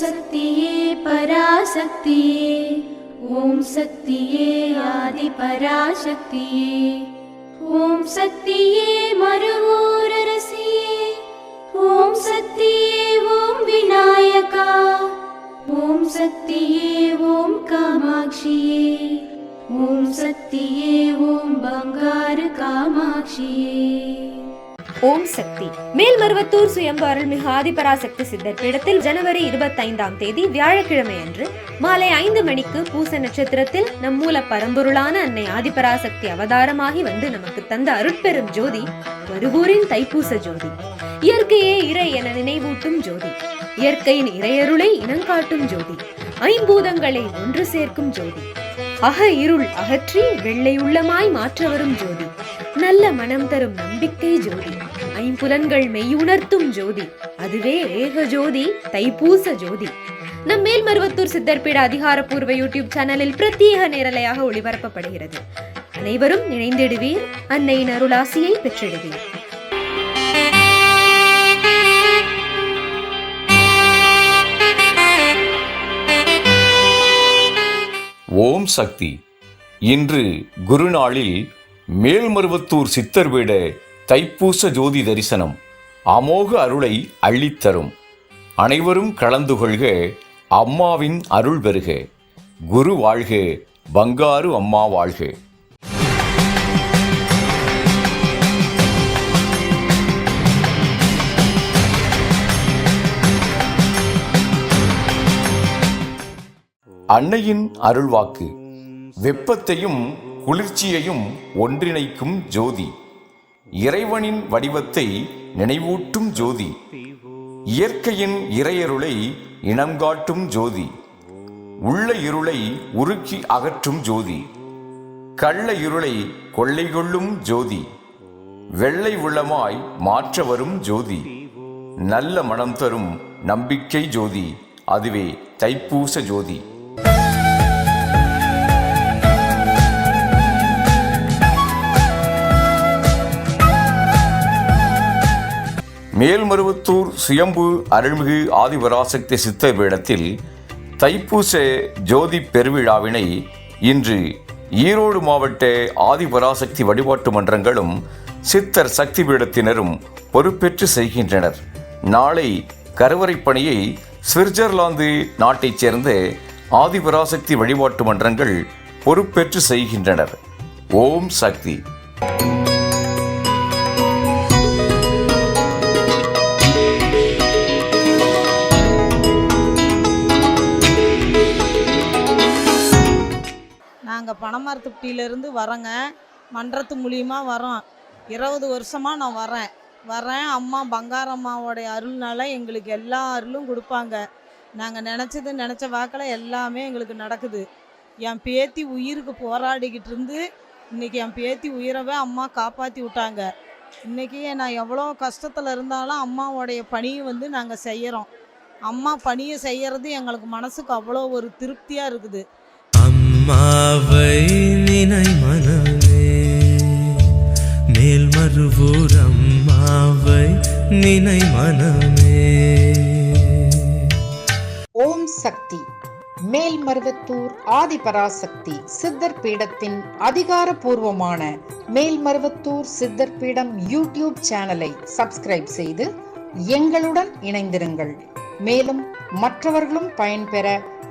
शक्तिये पराशक्तिये। ॐ शक्तिये आदिपराशक्तिये। ॐ शक्तिये मरुवोररसिये ॐ शक्तिये ॐ विनायका। ॐ शक्तिये ॐ कामाक्षिये। ॐ शक्तिये ॐ बङ्गारकामाक्षिये ஓம் சக்தி. மேல்மருவத்தூர் சுயம்பு அருள்மிகு ஆதிபராசக்தி சித்தர் பீடத்தில் ஜனவரி இருபத்தைந்தாம் தேதி வியாழக்கிழமை அன்று மாலை ஐந்து மணிக்கு பூச நட்சத்திரத்தில் நம் மூல பரம்பொருளான அன்னை ஆதிபராசக்தி அவதாரமாகி வந்து நமக்கு தந்த அருட்பெரும் ஜோதி வருவூரின் தைப்பூச ஜோதி. இயற்கையே இறை என நினைவூட்டும் ஜோதி. இயற்கையின் இறையருளை இனங்காட்டும் ஜோதி. ஐம்பூதங்களை ஒன்று சேர்க்கும் ஜோதி. அக இருள் அகற்றி வெள்ளை உள்ளமாய் மாற்ற வரும் ஜோதி. நல்ல மனம் தரும் நம்பிக்கை ஜோதி. ஐம்புலன்கள் மெய்யுணர்த்தும் ஜோதி. அதுவே ஏக ஜோதி தைப்பூச ஜோதி. நம் மேல்மருவத்தூர் சித்தர்பீட அதிகாரப்பூர்வ யூடியூப் சேனலில் பிரத்யேக நேரலையாக ஒளிபரப்பப்படுகிறது. அனைவரும் இணைந்திடுவீர் அன்னையின் அருளாசியை பெற்றிடுவீர். ஓம் சக்தி. இன்று குருநாளில் மேல்மருவத்தூர் சித்தர்வீட தைப்பூச ஜோதி தரிசனம் அமோக அருளை அள்ளித்தரும். அனைவரும் கலந்து கொள்க அம்மாவின் அருள் பெறுக குரு வாழ்க பங்காரு அம்மா வாழ்க. அன்னையின் அருள்வாக்கு வெப்பத்தையும் குளிர்ச்சியையும் ஒன்றிணைக்கும் ஜோதி. இறைவனின் வடிவத்தை நினைவூட்டும் ஜோதி. இயற்கையின் இறையருளை இனங்காட்டும் ஜோதி. உள்ள இருளை உருக்கி அகற்றும் ஜோதி. கள்ள இருளை கொள்ளை கொள்ளும் ஜோதி. வெள்ளை உள்ளமாய் மாற்ற வரும் ஜோதி. நல்ல மனம் தரும் நம்பிக்கை ஜோதி. அதுவே தைப்பூச ஜோதி. மேல்மருவத்தூர் சுயம்பு அருள்மிகு ஆதிபராசக்தி சித்தர் பீடத்தில் தைப்பூச ஜோதி பெருவிழாவினை இன்று ஈரோடு மாவட்ட ஆதிபராசக்தி வழிபாட்டு மன்றங்களும் சித்தர் சக்தி பீடத்தினரும் பொறுப்பேற்று செய்கின்றனர். நாளை கருவறை பணியை சுவிட்சர்லாந்து நாட்டைச் சேர்ந்த ஆதிபராசக்தி வழிபாட்டு மன்றங்கள் பொறுப்பேற்று செய்கின்றனர். ஓம் சக்தி. நாங்கள் பனமரத்துப்பட்டியிலேருந்து வரோங்க மன்றத்து மூலியமாக வரோம் இருபது வருஷமாக நான் வரேன் வரேன் அம்மா பங்காரம்மாவோடைய அருள்னால எங்களுக்கு எல்லா அருளும் கொடுப்பாங்க. நாங்கள் நினச்சது நினச்ச வாக்கில் எல்லாமே எங்களுக்கு நடக்குது. என் பேத்தி உயிருக்கு போராடிக்கிட்டு இருந்து இன்றைக்கி என் பேத்தி உயிரவே அம்மா காப்பாற்றி விட்டாங்க. இன்றைக்கி நான் எவ்வளோ கஷ்டத்தில் இருந்தாலும் அம்மாவோடைய பணியை வந்து நாங்கள் செய்கிறோம் அம்மா பணியை செய்கிறது எங்களுக்கு மனசுக்கு அவ்வளோ ஒரு திருப்தியாக இருக்குது. அம்மாவை நினை மனமே. மேல்மருவூர் அம்மாவை நினை மனமே. ஓம் சக்தி. மேல்மருவத்தூர் ஆதிபராசக்தி சித்தர் பீடத்தின் அதிகாரப்பூர்வமான மேல்மருவத்தூர் சித்தர் பீடம் யூடியூப் சேனலை சப்ஸ்கிரைப் செய்து எங்களுடன் இணைந்திருங்கள். மேலும் மற்றவர்களும் பயன்பெற